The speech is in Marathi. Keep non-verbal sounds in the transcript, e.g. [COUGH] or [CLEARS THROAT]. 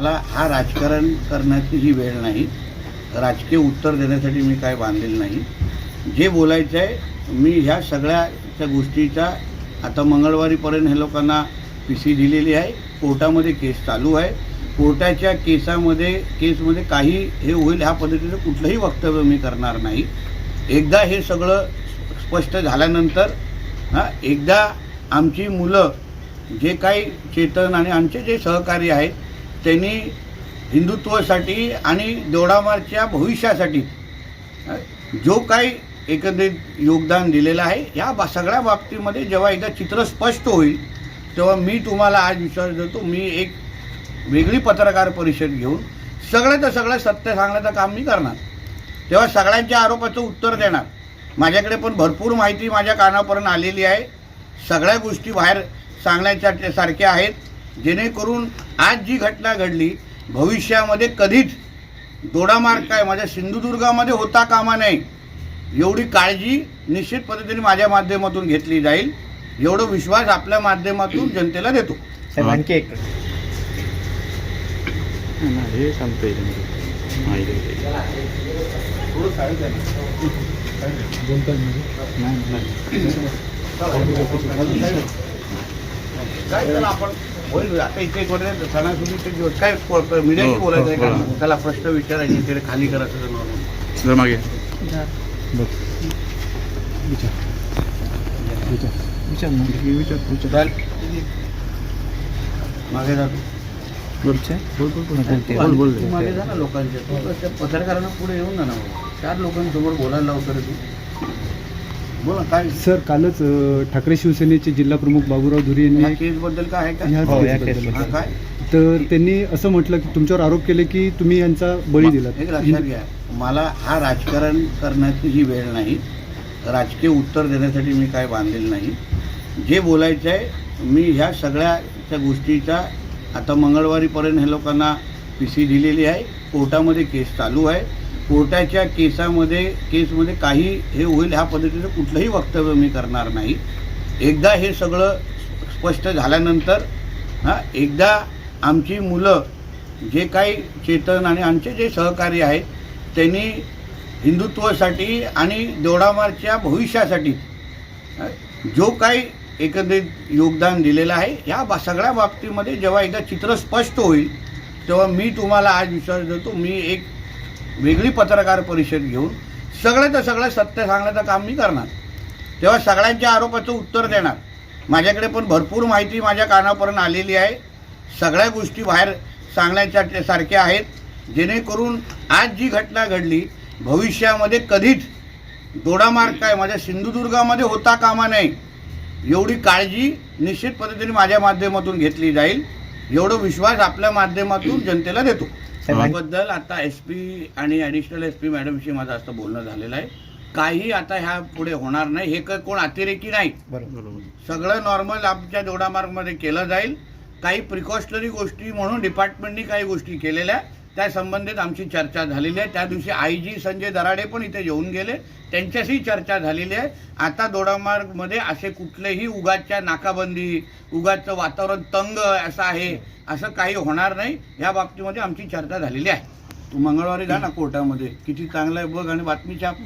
मला हा राजकारण करण्याची ही वेळ नाही. राजकीय उत्तर देण्यासाठी मी काय बांधलेलं नाही. जे बोलायचं आहे मी ह्या सगळ्याच्या गोष्टीचा आता मंगळवारीपर्यंत हे लोकांना पी सी दिलेली आहे. कोर्टामध्ये केस चालू आहे. कोर्टाच्या केसामध्ये केसमध्ये काही हे होईल ह्या पद्धतीचं कुठलंही वक्तव्य मी करणार नाही. एकदा हे सगळं स्पष्ट झाल्यानंतर हां एकदा आमची मुलं जे काही चेतन आणि आमचे जे सहकारी आहेत त्यांनी हिंदुत्वासाठी आणि दोडामारच्या भविष्यासाठी जो काही एकंदरीत योगदान दिलेलं आहे या बा सगळ्या बाबतीमध्ये जेव्हा एकदा चित्र स्पष्ट होईल तेव्हा मी तुम्हाला आज विश्वास देतो मी एक वेगळी पत्रकार परिषद घेऊन सगळ्याचं सगळं सत्य सांगण्याचं काम मी करणार. तेव्हा सगळ्यांच्या आरोपाचं उत्तर देणार. माझ्याकडे पण भरपूर माहिती माझ्या कानापर्यंत आलेली आहे. सगळ्या गोष्टी बाहेर सांगण्याच्या सारख्या आहेत. जेणेकरून आज जी घटना घडली भविष्यामध्ये कधीच दोडामार्ग काय? माझ्या सिंधुदुर्गामध्ये होता कामा नये. एवढी काळजी निश्चित पद्धतीने माझ्या माध्यमातून घेतली जाईल. एवढं विश्वास आपल्या माध्यमातून जनतेला देतो. आणखी एक हे सांगता काय चला आपण होईल आता इथे एक वगैरे सणासुदीचे दिवस काय मीडियाशी हो, बोलायचं आहे बोला. का त्याला प्रश्न विचारायचे खाली करायचं मागे. चाल. मागे जा. तू. बोल बोल बोल. तू मागे जा ना लोकांच्या. पत्रकारांना पुढे येऊन जा ना. चार लोकांसमोर बोलायला लावतो रे तू. बोला काय? सर कालच अ, ठाकरे शिवसेनेचे जिल्हा प्रमुख बाबूराव धुरी यांनी केस बद्दल काय आहे का? ह्या हो, या केसबद्दल- केसबद्दल. हा, काय? तर त्यांनी असं म्हटलं की तुमच्यावर आरोप केले की तुम्ही यांचा बळी एक लक्षात घ्या. मला हा राजकारण करण्याची ही वेळ नाही. राजकीय उत्तर देण्यासाठी मी काय बांधलेलं नाही. जे बोलायचं आहे मी ह्या सगळ्या त्या गोष्टीचा आता मंगळवारीपर्यंत हे लोकांना पी सी दिलेली आहे. कोर्टामध्ये केस चालू आहे. कोर्टाच्या केसामध्ये केसमध्ये काही हे होईल ह्या पद्धतीचं कुठलंही वक्तव्य मी करणार नाही. एकदा हे सगळं स्पष्ट झाल्यानंतर हां एकदा आमची मुलं जे काही चेतन आणि आमचे जे सहकारी आहेत त्यांनी हिंदुत्वासाठी आणि दोडामारच्या भविष्यासाठी जो काही एकंदरीत योगदान दिलेलं आहे या बा सगळ्या बाबतीमध्ये जेव्हा एकदा चित्र स्पष्ट होईल तेव्हा मी तुम्हाला आज विश्वास देतो मी एक वेगळी पत्रकार परिषद घेऊन सगळ्याचं सगळं सत्य सांगण्याचं काम मी करणार. तेव्हा सगळ्यांच्या आरोपाचं उत्तर देणार. माझ्याकडे पण भरपूर माहिती माझ्या कानापर्यंत आलेली आहे. सगळ्या गोष्टी बाहेर सांगण्याच्या सारख्या आहेत. जेणेकरून आज जी घटना घडली भविष्यामध्ये कधीच दोडामार्ग काय? माझ्या सिंधुदुर्गामध्ये होता कामा नये. एवढी काळजी निश्चित पद्धतीने माझ्या माध्यमातून घेतली जाईल. एवढं विश्वास आपल्या माध्यमातून [CLEARS THROAT] जनतेला देतो. त्याबद्दल आता एस पी आणि ॲडिशनल एस पी मॅडमशी माझं असं बोलणं झालेलं आहे. काही आता ह्या पुढे होणार नाही. हे क- कोण अतिरेकी नाही. बरोबर. सगळं नॉर्मल आमच्या दोडामार्गमध्ये केलं जाईल. काही प्रिकॉशनरी गोष्टी म्हणून डिपार्टमेंटनी काही गोष्टी केलेल्या त्या संबंधित आमची चर्चा झालेली आहे. त्या दिवशी आय जी संजय दराडे पण इथे येऊन गेले. त्यांच्याशी चर्चा झालेली आहे. आता दोडामार्गमध्ये असे कुठलेही उगाच्या नाकाबंदी उगाचं वातावरण तंग असं आहे असं काही होणार नाही. या बाबतीमध्ये आमची चर्चा झालेली आहे. तू मंगळवारी जा ना कोर्टामध्ये. किती चांगलं आहे बघ आणि बातमी छाप